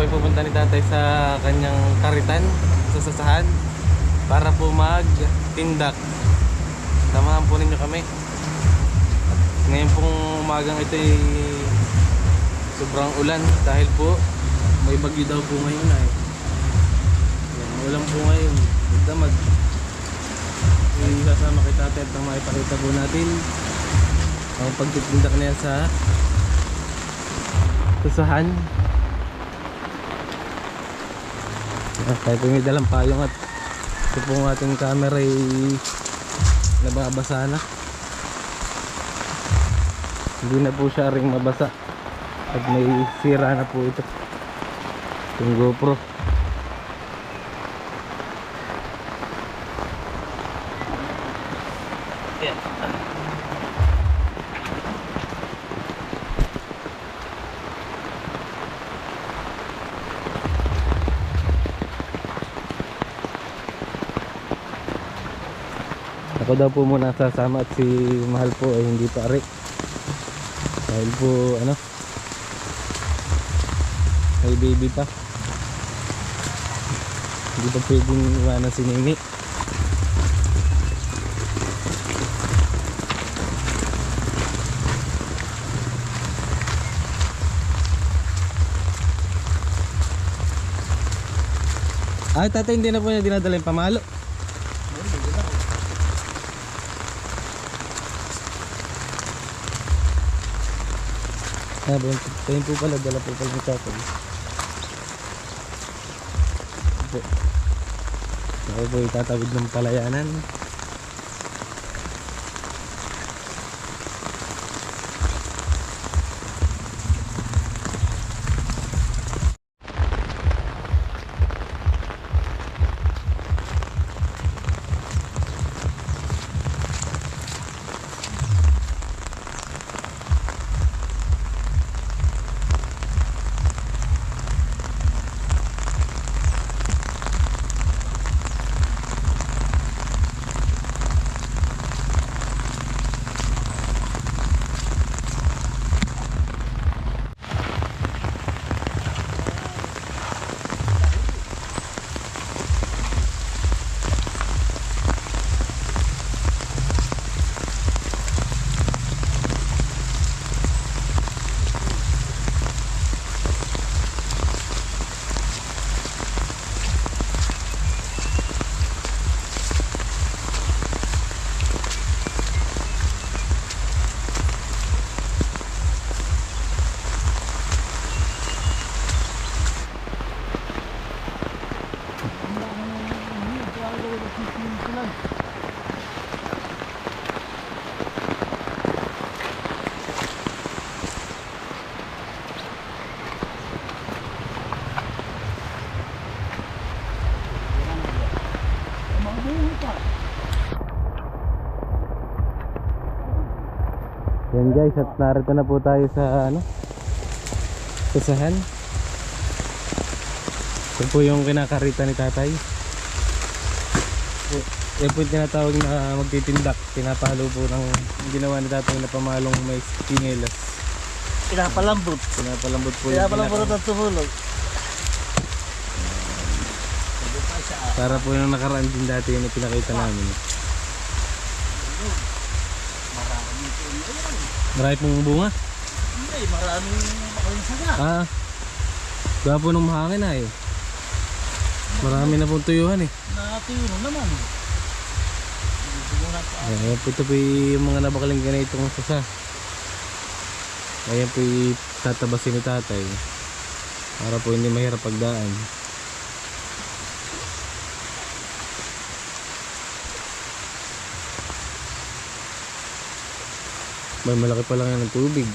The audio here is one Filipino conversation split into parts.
po ay pupunta ni tatay sa kanyang karitan sa sasahan para po magtindak. Samahan po ninyo kami. At ngayon pong umagang ito ay sobrang ulan dahil po may bagyo daw po ngayon ay. Yan, ulan po ngayon. Magdamag. Yung sasama kay tatay at makipakita po natin ang pagtitindak niya sa Tusahan. Ah, kahit may dalang payong at ito pong ating camera ay nababasa na. Hindi na po siya ring mabasa. At may sira na po ito. Yung GoPro. Daw po muna sasama at si Mahal po ay hindi pa ari. Dahil po ano may baby pa. Hindi pa pwedeng iwanan si Nini. Ay, tatay hindi na po niya dinadala yung pamalo. Ah, ba, tayo po pala, dala po pala ng. Po. Ako po itatawid ng palayanan. Yan guys, at narito na po tayo sa ano? Tusahan. Ito po yung kinakarita ni tatay. Yan po yung tinatawag na magtitindak. Pinapalo po ng ginawa ni tatay na pamalong may pinelas. Pinapalambot. Pinapalambot po yung Pinapalambot at tumulog. Para po yung nakaraan din dati yung pinakita namin. Marami pong bunga. Hindi, maraming makalinsa na. Ah, gawa po nung mahangin na eh. Marami na pong tuyuhan eh. Natiro naman. Pa. Ayan po ito po yung mga nabakaling ganitong sasa. Ayan po yung tatabasin ni tatay. Para po hindi mahirap pagdaan. May malaki pa lang yan ng tubig.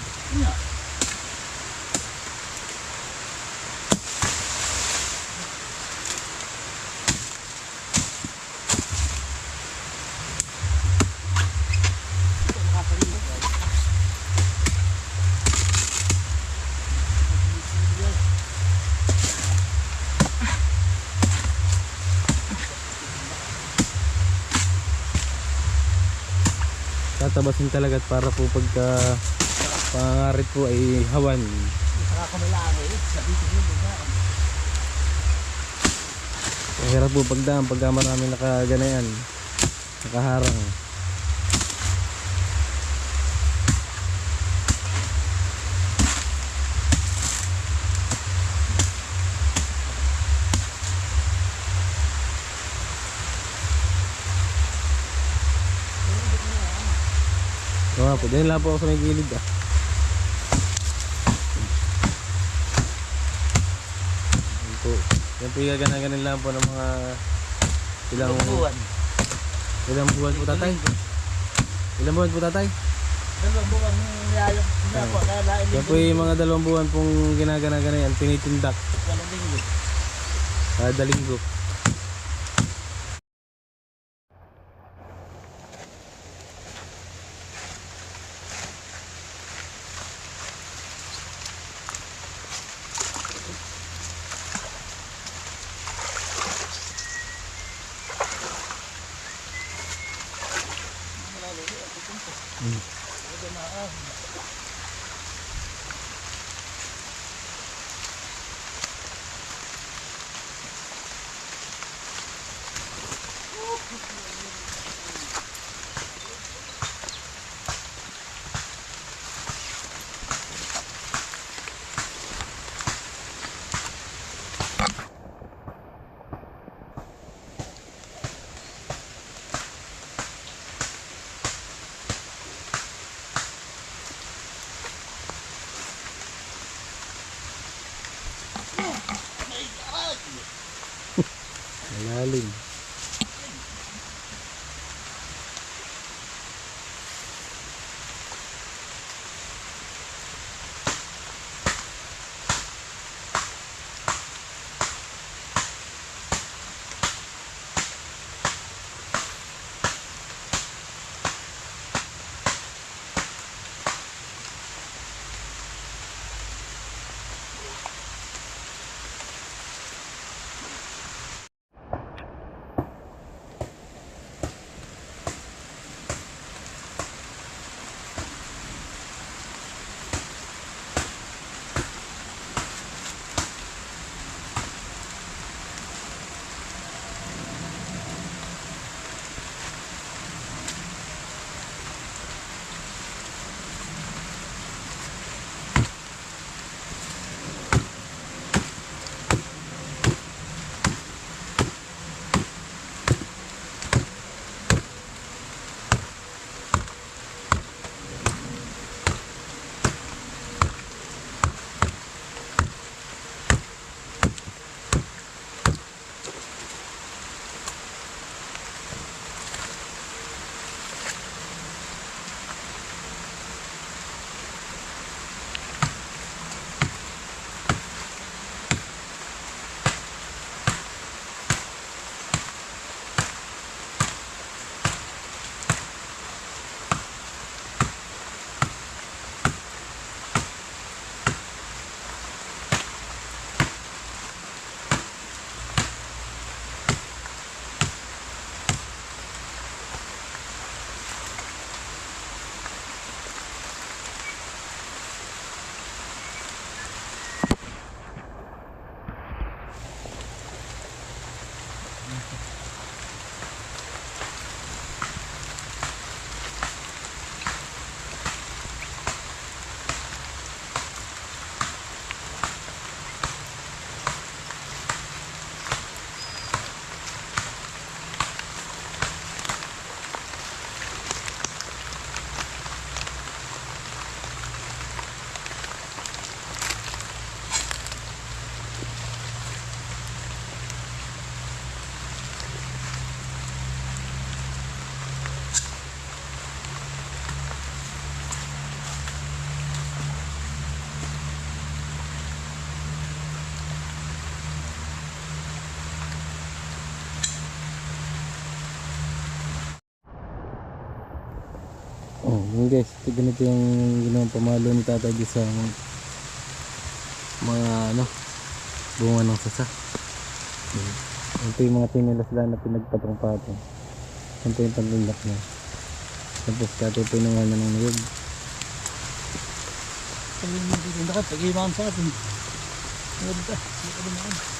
Tatabasin talaga at para po pagka pangarit po ay hawan Nakakamilari. Sabi ko yun? Mahirap po pagdaan pagka marami nakaganayan. Nakaharang. Po, dahil lang po ako sa may gilid ah. Yan po. Yan po yung lang po ng mga ilang Buwan. ilang buwan po tatay. Ilang buwan po tatay? Dalawang buwan niya po. Yan po yung mga dalawang buwan pong ginagana-gana yan, tinitindak Walang linggo. kada linggo. Hmm. Malalim. Yun guys, ito ganito yung ginawang pamalo ni tatay sa mga ano, bunga ng sasa. Ito yung mga tinilas lang na pinagpatong-patong. Ito yung panlulak niya. Tapos tatay po yung na ng ka. Pag-imahan sa atin. Ano dito? Hindi ka dumaan.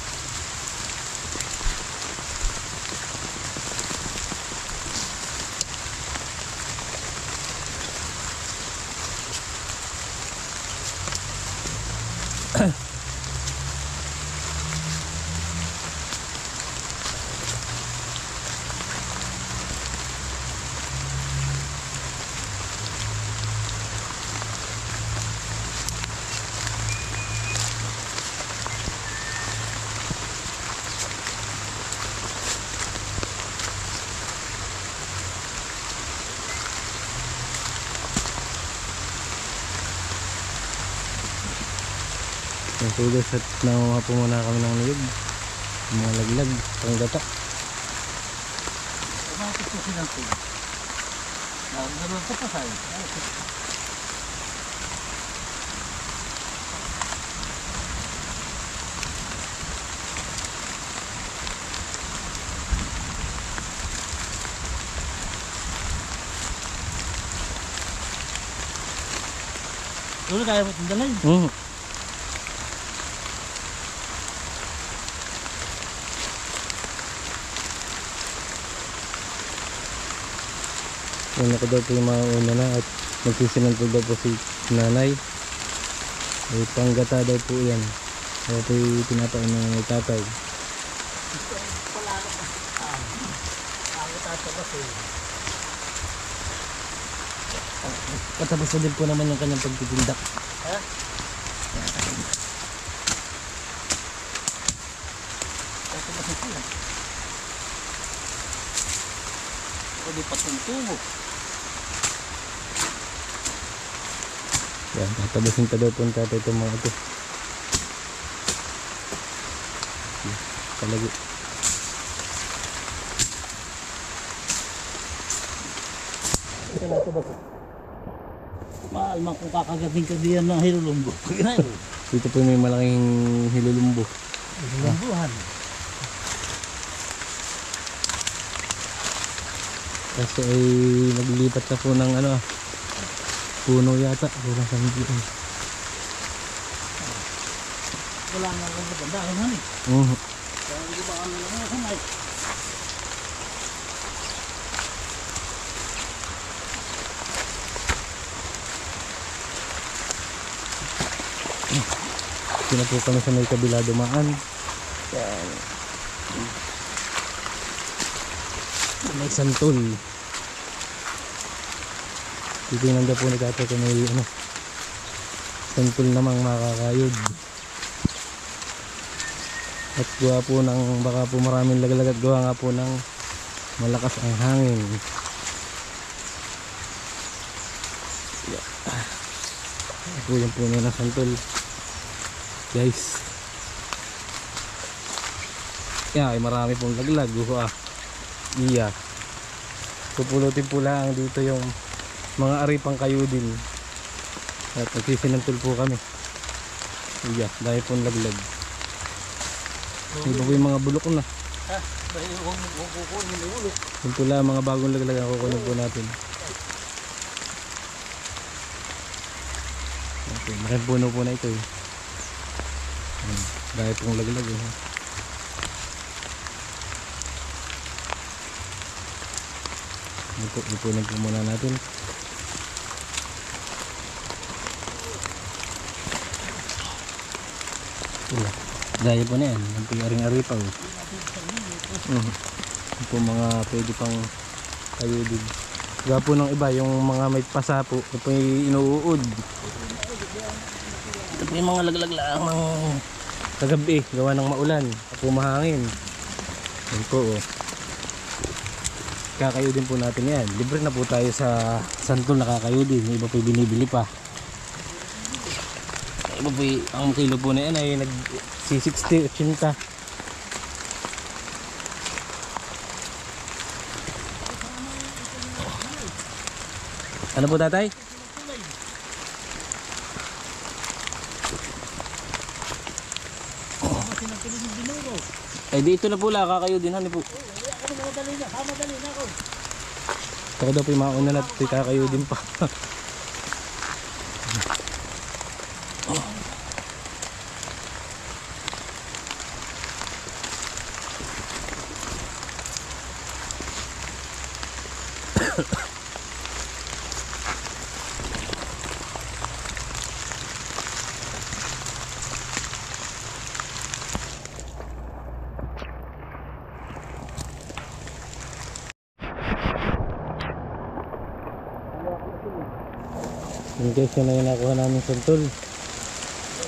Guys at nanguha po muna kami ng. Yung Mga laglag, panggata. Kumakit po silang po. Nagkaroon ka pa sa'yo. Ano kaya mo tindalay? Una ko daw po yung mga una na at magsisinantol daw po si nanay. Ay panggata daw po yan. Kaya po yung pinapain ng tatay. Patapos na din po naman yung kanyang pagtitindak. Ha? Ito ba sa Yan, tatabasin pa daw po ang tatay itong mga ito. Palagi. Ito na ito ba? Mahal man kung kakagating ka diyan ng hilulumbo. Ginayo. Dito po may malaking hilulumbo. Hilulumbuhan. Kasi ay naglilipat na po ng ano ah, puno yata. Kulang sa hindi. Wala na akong magandaan han eh. Kaya hindi ba kami lang na po kami sa may kabila dumaan. Yan. May santol. Titingnan daw po ni tatay kung may ano, santol namang makakayod. At gawa po ng baka po maraming laglag at gawa nga po ng malakas ang hangin. Yeah. Po yung puno ng santol. Guys. Yeah, ay marami pong laglag. Guho ah. Iya. Pupulutin po lang dito yung mga aripang kayo din. At nagsisinantol po kami. Iya, dahil pong laglag. Iba po yung mga bulok na. Ha? Huwag kukunin yung ulo. Yung pula, mga bagong laglag ang kukunin po natin. Okay, malaking puno po na ito eh. Dahil pong laglag eh. Ito, ipunin po muna natin. Wala. Dahil po na yan. Ang pingaring-aripaw. Mhm. Yung po mga pwede pang ayudin. Gaya po ng iba, yung mga may pasa po, ito po yung inuud. Ito po yung mga laglag lang ng kagabi, gawa ng maulan, at po mahangin. Yan po oh. Kakayudin po natin yan. Libre na po tayo sa santol na kakayudin. Yung iba po yung binibili pa. Po yung, ang kilo po na yan ay nag 60, 80. Ano po tatay? Ay dito na po la, kakayo din hani po. Ako madali na. Ha, madali na ako. Ako daw po yung mauna na ito, kakayo din pa. Yung guys, yun na yung nakuha namin santol.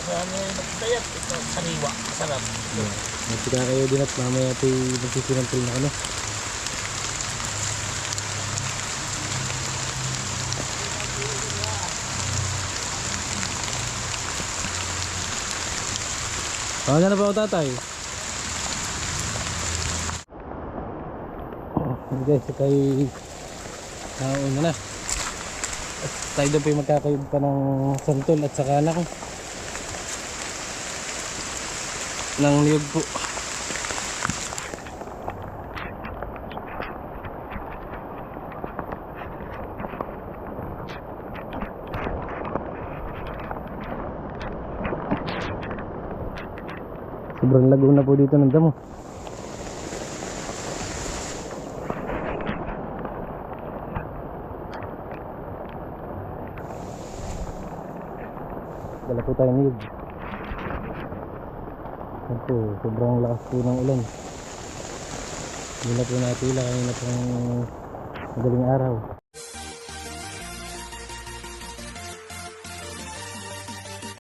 Marami nagtayat. Ito, sariwa. Masarap. Magkita kayo din at mamaya ito'y magsisinantol na ano. Ano na ba ako tatay? Oh, guys, tayo nauna na. At tayo doon po yung magkakayod pa ng santol at saka anak ko. Ng niyog po. Sobrang lago na po dito ng damo. Dala po tayo niyog. Po, sobrang lakas po ng ulan. Hindi na po natila kanina pong madaling araw.